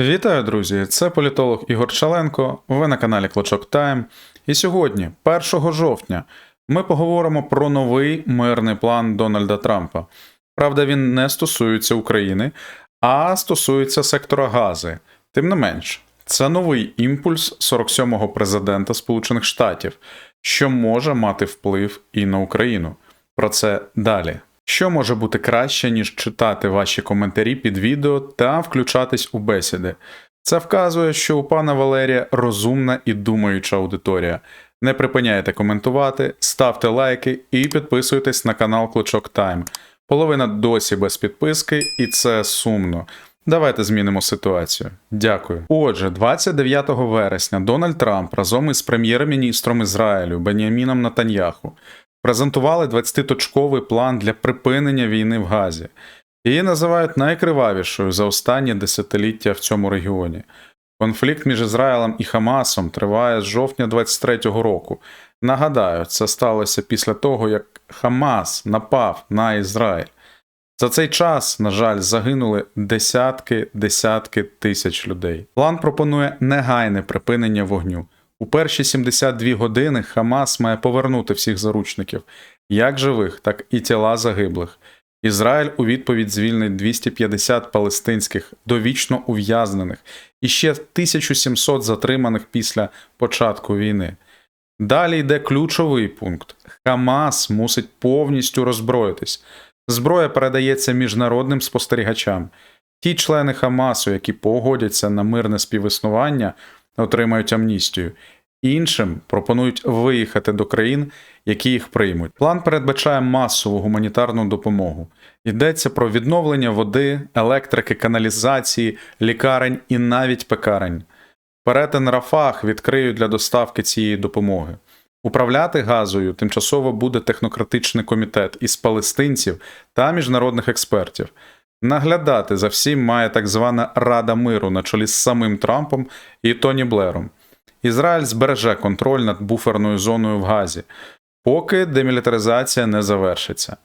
Вітаю, друзі! Це політолог Ігор Чаленко. Ви на каналі Клочок Тайм. І сьогодні, 1 жовтня, ми поговоримо про новий мирний план Дональда Трампа. Правда, він не стосується України, а стосується сектора Гази. Тим не менш, це новий імпульс 47-го президента Сполучених Штатів, що може мати вплив і на Україну. Про це далі. Що може бути краще, ніж читати ваші коментарі під відео та включатись у бесіди? Це вказує, що у пана Валерія розумна і думаюча аудиторія. Не припиняйте коментувати, ставте лайки і підписуйтесь на канал Клочок Тайм. Половина досі без підписки, і це сумно. Давайте змінимо ситуацію. Дякую. Отже, 29 вересня Дональд Трамп разом із прем'єр-міністром Ізраїлю Беніаміном Натаньяху презентували 20-точковий план для припинення війни в Газі. Її називають найкривавішою за останні десятиліття в цьому регіоні. Конфлікт між Ізраїлем і Хамасом триває з жовтня 23-го року. Нагадаю, це сталося після того, як Хамас напав на Ізраїль. За цей час, на жаль, загинули десятки десятки тисяч людей. План пропонує негайне припинення вогню. У перші 72 години Хамас має повернути всіх заручників, як живих, так і тіла загиблих. Ізраїль у відповідь звільнить 250 палестинських довічно ув'язнених і ще 1700 затриманих після початку війни. Далі йде ключовий пункт: Хамас мусить повністю роззброїтись. Зброя передається міжнародним спостерігачам. Ті члени Хамасу, які погодяться на мирне співіснування, отримають амністію. Іншим пропонують виїхати до країн, які їх приймуть. План передбачає масову гуманітарну допомогу. Йдеться про відновлення води, електрики, каналізації, лікарень і навіть пекарень. Перетин Рафах відкриють для доставки цієї допомоги. Управляти газою тимчасово буде технократичний комітет із палестинців та міжнародних експертів. Наглядати за всім має так звана Рада миру на чолі з самим Трампом і Тоні Блером. Ізраїль збереже контроль над буферною зоною в Газі, поки демілітаризація не завершиться.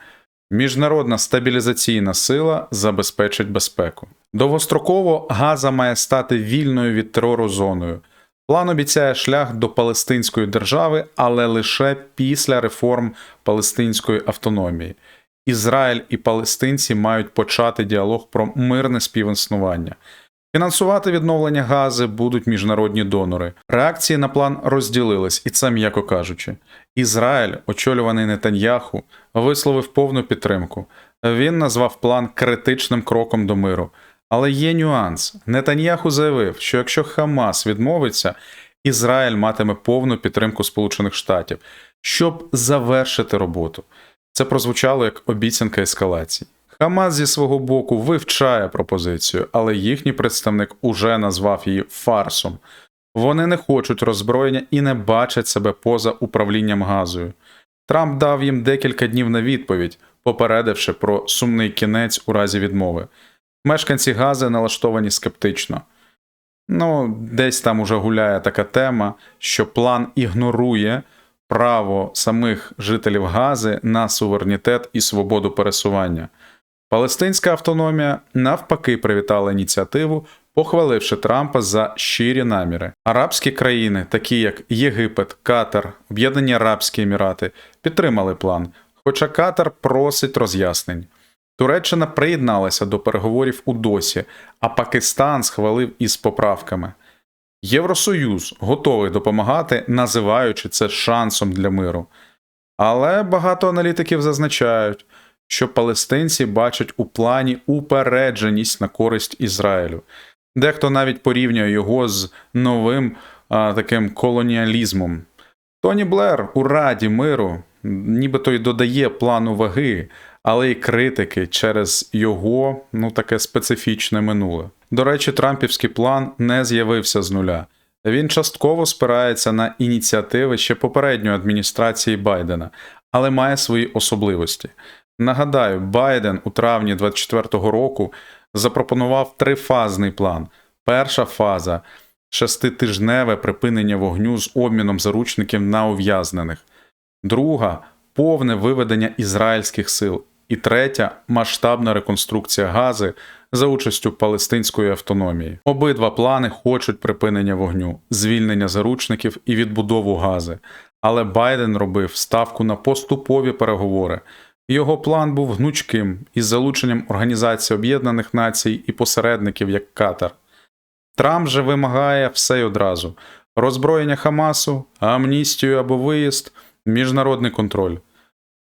Міжнародна стабілізаційна сила забезпечить безпеку. Довгостроково Газа має стати вільною від терору зоною. План обіцяє шлях до Палестинської держави, але лише після реформ палестинської автономії. Ізраїль і палестинці мають почати діалог про мирне співіснування. Фінансувати відновлення гази будуть міжнародні донори. Реакції на план розділились, і це м'яко кажучи. Ізраїль, очолюваний Нетаньяху, висловив повну підтримку. Він назвав план критичним кроком до миру. Але є нюанс. Нетаньяху заявив, що якщо Хамас відмовиться, Ізраїль матиме повну підтримку Сполучених Штатів, щоб завершити роботу. Це прозвучало як обіцянка ескалації. Хамас зі свого боку вивчає пропозицію, але їхній представник уже назвав її фарсом. Вони не хочуть роззброєння і не бачать себе поза управлінням газою. Трамп дав їм декілька днів на відповідь, попередивши про сумний кінець у разі відмови. Мешканці Гази налаштовані скептично. Ну, десь там уже гуляє така тема, що план ігнорує право самих жителів Гази на суверенітет і свободу пересування. Палестинська автономія навпаки привітала ініціативу, похваливши Трампа за щирі наміри. Арабські країни, такі як Єгипет, Катар, Об'єднані Арабські Емірати, підтримали план, хоча Катар просить роз'яснень. Туреччина приєдналася до переговорів у Досі, а Пакистан схвалив із поправками. Євросоюз готовий допомагати, називаючи це шансом для миру. Але багато аналітиків зазначають, що палестинці бачать у плані упередженість на користь Ізраїлю. Дехто навіть порівнює його з новим а, таким колоніалізмом. Тоні Блер у Раді миру, нібито й додає плану ваги, але й критики через його ну таке специфічне минуле. До речі, Трампівський план не з'явився з нуля. Він частково спирається на ініціативи ще попередньої адміністрації Байдена, але має свої особливості. Нагадаю, Байден у травні 24-го року запропонував трифазний план. Перша фаза шеститижневе припинення вогню з обміном заручників на ув'язнених, друга повне виведення ізраїльських сил, і третя масштабна реконструкція гази за участю палестинської автономії. Обидва плани хочуть припинення вогню, звільнення заручників і відбудову Гази. Але Байден робив ставку на поступові переговори. Його план був гнучким із залученням Організації Об'єднаних Націй і посередників як Катар. Трамп же вимагає все й одразу: роззброєння Хамасу, амністію або виїзд, міжнародний контроль.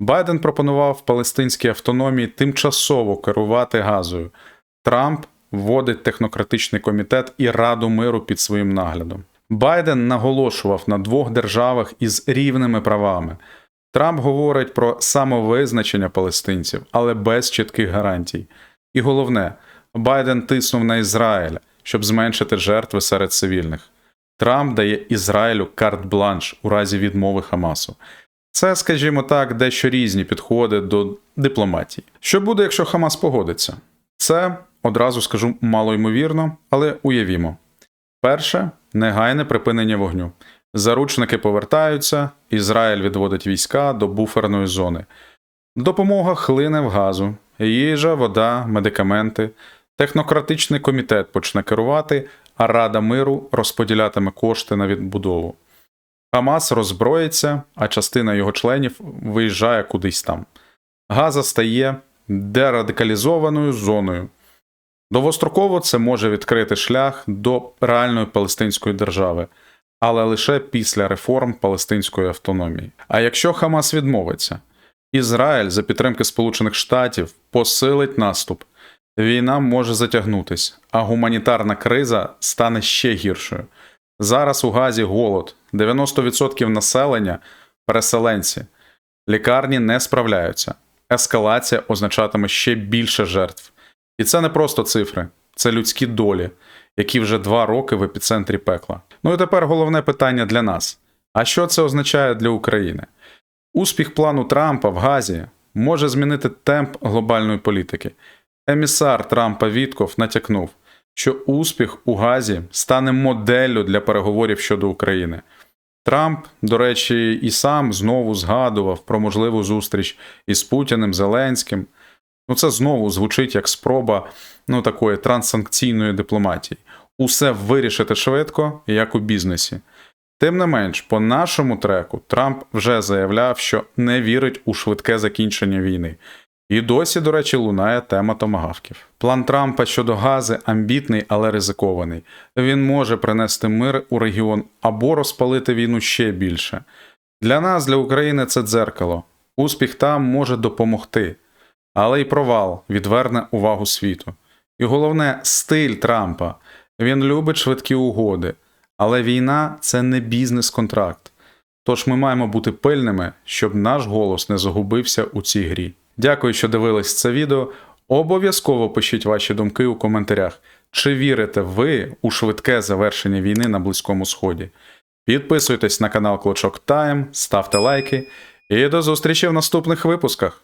Байден пропонував палестинській автономії тимчасово керувати газою. Трамп вводить технократичний комітет і Раду миру під своїм наглядом. Байден наголошував на двох державах із рівними правами. Трамп говорить про самовизначення палестинців, але без чітких гарантій. І головне, Байден тиснув на Ізраїль, щоб зменшити жертви серед цивільних. Трамп дає Ізраїлю карт-бланш у разі відмови Хамасу. Це, скажімо так, дещо різні підходи до дипломатії. Що буде, якщо Хамас погодиться? Це одразу скажу малоймовірно, але уявімо. Перше негайне припинення вогню. Заручники повертаються, Ізраїль відводить війська до буферної зони. Допомога хлине в газу, їжа, вода, медикаменти. Технократичний комітет почне керувати, а Рада миру розподілятиме кошти на відбудову. Хамас роззброїться, а частина його членів виїжджає кудись там. Газа стає дерадикалізованою зоною. Довгостроково це може відкрити шлях до реальної палестинської держави, але лише після реформ палестинської автономії. А якщо Хамас відмовиться, Ізраїль за підтримки Сполучених Штатів посилить наступ, війна може затягнутись, а гуманітарна криза стане ще гіршою. Зараз у Газі голод, 90% населення переселенці, лікарні не справляються. Ескалація означатиме ще більше жертв. І це не просто цифри, це людські долі, які вже два роки в епіцентрі пекла. Ну і тепер головне питання для нас: а що це означає для України? Успіх плану Трампа в Газі може змінити темп глобальної політики. Емісар Трампа Вітков натякнув, що успіх у Газі стане моделлю для переговорів щодо України. Трамп, до речі, і сам знову згадував про можливу зустріч із Путіним Зеленським. Ну, це знову звучить як спроба ну, такої транссанкційної дипломатії. Усе вирішити швидко, як у бізнесі. Тим не менш, по нашому треку Трамп вже заявляв, що не вірить у швидке закінчення війни. І досі, до речі, лунає тема томагавків. План Трампа щодо гази амбітний, але ризикований. Він може принести мир у регіон або розпалити війну ще більше. Для нас, для України, це дзеркало. Успіх там може допомогти, але й провал відверне увагу світу. І головне, стиль Трампа. Він любить швидкі угоди, але війна це не бізнес-контракт. Тож ми маємо бути пильними, щоб наш голос не загубився у цій грі. Дякую, що дивились це відео. Обов'язково пишіть ваші думки у коментарях. Чи вірите ви у швидке завершення війни на Близькому Сході? Підписуйтесь на канал Клочок Тайм, ставте лайки і до зустрічі в наступних випусках.